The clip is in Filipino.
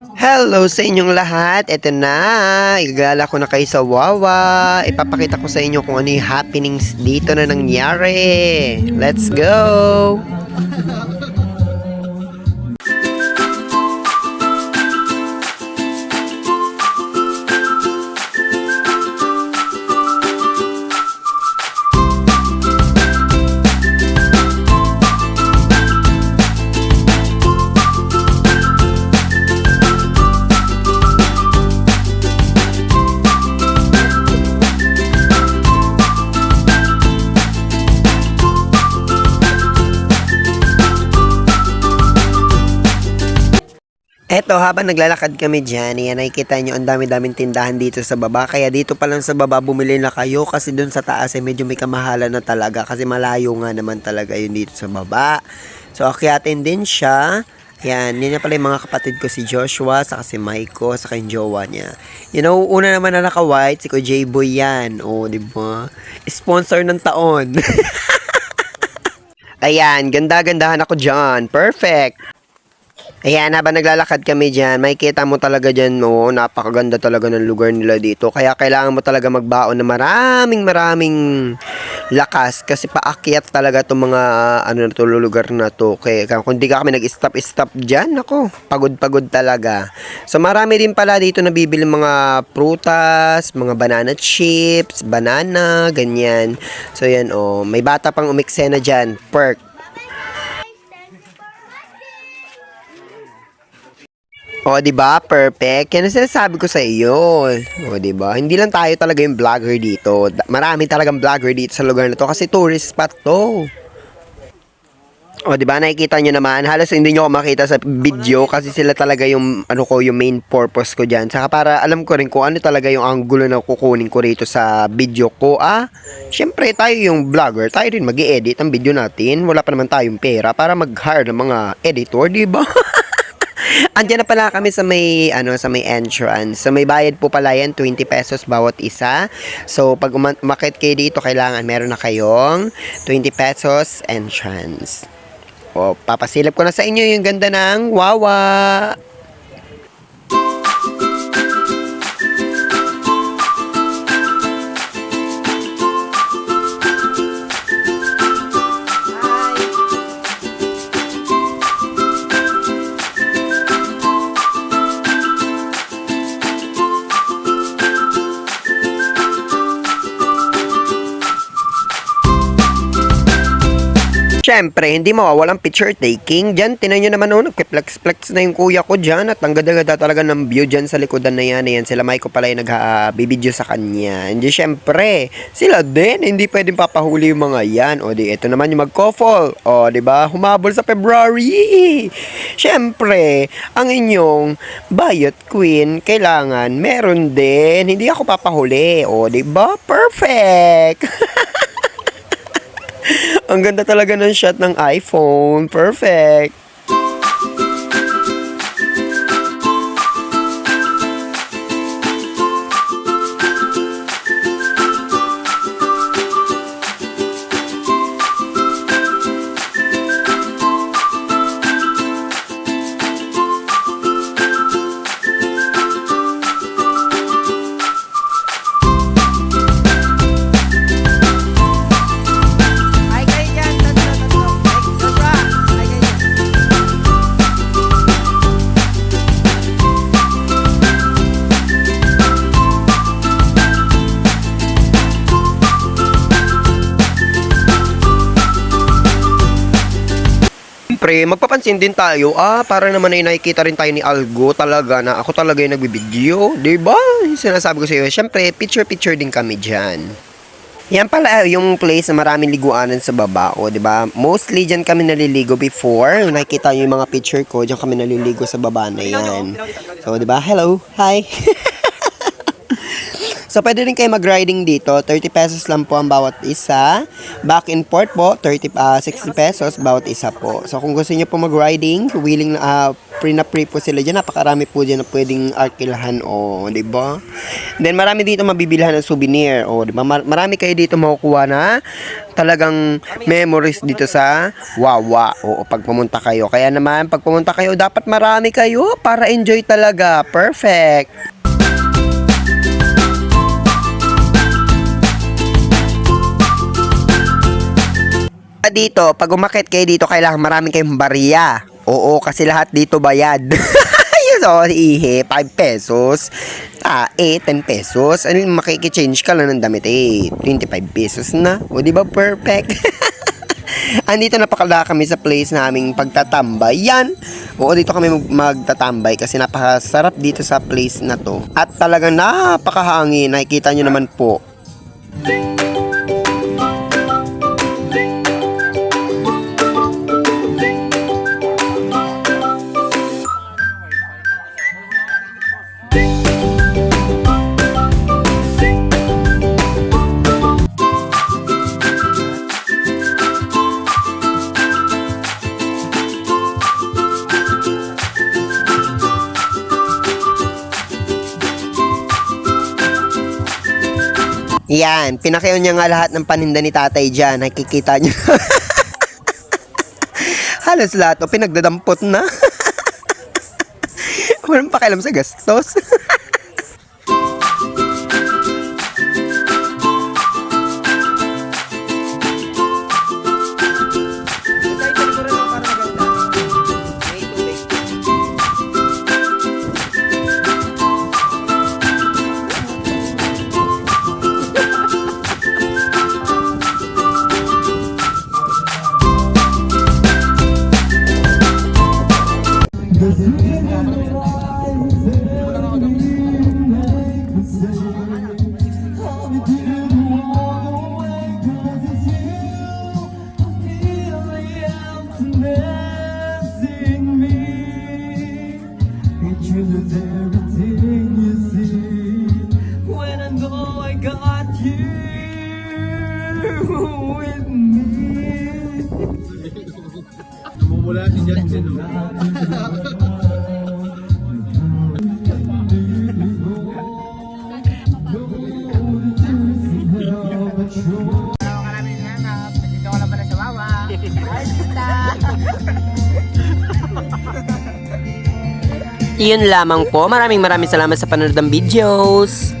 Hello sa inyong lahat. Ito na. Igala ko na kayo sa Wawa. Ipapakita ko sa inyo kung ano yung happenings dito na nangyari. Let's go! Eto, habang naglalakad kami dyan, yan nakikita nyo ang dami-daming tindahan dito sa baba. Kaya dito pa lang sa baba bumili na kayo kasi dun sa taas ay medyo may kamahalan na talaga kasi malayo nga naman talaga yun dito sa baba. So, akyatin din siya. Yan, yun na pala yung mga kapatid ko si Joshua, saka si Maiko, saka yung jowa niya. You know, una naman na naka-white, si ko J-Boy yan. O, di ba? Sponsor ng taon. Ayan, ganda-gandahan ako dyan. Perfect. Ayan, habang naglalakad kami dyan, makikita mo talaga dyan, no, napakaganda talaga ng lugar nila dito. Kaya kailangan mo talaga magbaon na maraming maraming lakas kasi paakyat talaga itong mga ano na to, lugar na to. Kaya kung di ka kami nag-stop-stop dyan, ako, pagod-pagod talaga. So marami din pala dito nabibili mga prutas, mga banana chips, banana, ganyan. So yan, oh, may bata pang umiksena dyan, perk. O, di ba? Perfect. Yan ang sinasabi ko sa iyo. O, di ba? Hindi lang tayo talaga yung vlogger dito. Marami talagang vlogger dito sa lugar na to kasi tourist spot to. O, di ba? Nakikita nyo naman. Halos hindi nyo ako makita sa video kasi sila talaga yung, ano ko, yung main purpose ko dyan. Saka para alam ko rin kung ano talaga yung angulo na kukunin ko rito sa video ko. Ah, syempre tayo yung vlogger. Tayo rin mag edit ang video natin. Wala pa naman tayong pera para mag-hire ng mga editor, di ba? Andiyan na pala kami sa may ano sa may entrance. So may bayad po pala yan 20 pesos bawat isa. So pag uma- umakit kayo dito kailangan meron na kayong 20 pesos entrance. O papasilip ko na sa inyo yung ganda ng Wawa. Siyempre, hindi mawawalang picture taking. Diyan, tinan nyo naman oh, nagkiplex-flex na yung kuya ko dyan. At ang ganda-ganda talaga ng view dyan sa likodan na yan. Ayan, sila Maiko pala yung nag-bibideo sa kanya. Hindi, siyempre, sila din. Hindi pwedeng papahuli yung mga yan. O di, ito naman yung mag-coffle. O, di ba? Humabol sa February. Siyempre, ang inyong bayot queen, kailangan meron din. Hindi ako papahuli. O, di ba? Perfect! Ang ganda talaga ng shot ng iPhone. Perfect. Siyempre, magpapansin din tayo, ah, para naman ay nakikita rin tayo ni Algo talaga na ako talaga yung nagbibideo, di ba? Sinasabi ko sa iyo, siyempre, picture-picture din kami dyan. Yan pala yung place na maraming liguanan sa baba, o, di ba? Mostly dyan kami naliligo before. Nakikita nyo yung mga picture ko, dyan kami naliligo sa baba na yan. So, di ba? Hello, hi. So, pwede rin kayo mag-riding dito. 30 pesos lang po ang bawat isa. Back and forth po, 30, ah, 60 pesos bawat isa po. So, kung gusto niyo po mag-riding, willing na, ah, free na free po sila dyan. Napakarami po dyan na pwedeng arkilahan. O, di ba? Then, marami dito mabibilhan ng souvenir. O, di ba? Mar- marami kayo dito makukuha na talagang memories dito sa Wawa. O, pag pumunta kayo. Kaya naman, pag pumunta kayo, dapat marami kayo para enjoy talaga. Perfect. Dito, pag umakit kayo dito, kailangan maraming kayong barya. Oo, kasi lahat dito bayad. Yun, so, ihe, 5 pesos. Ah, eh, 10 pesos. Ano yung makikichange ka lang ng damit, eh, 25 pesos na. O, di ba, perfect? Andito na pakala kami sa place naming pagtatambay. Yan. Oo, dito kami mag- magtatambay kasi napakasarap dito sa place na to. At talagang napakahangin. Nakikita nyo naman po. Yan, pinakayo niya nga lahat ng paninda ni tatay dyan. Nakikita niyo. Halos lahat, o pinagdadampot na. Walang pakialam sa gastos. with me. Namumula si Justin. Yun lamang po. Maraming maraming salamat sa panonood ng videos.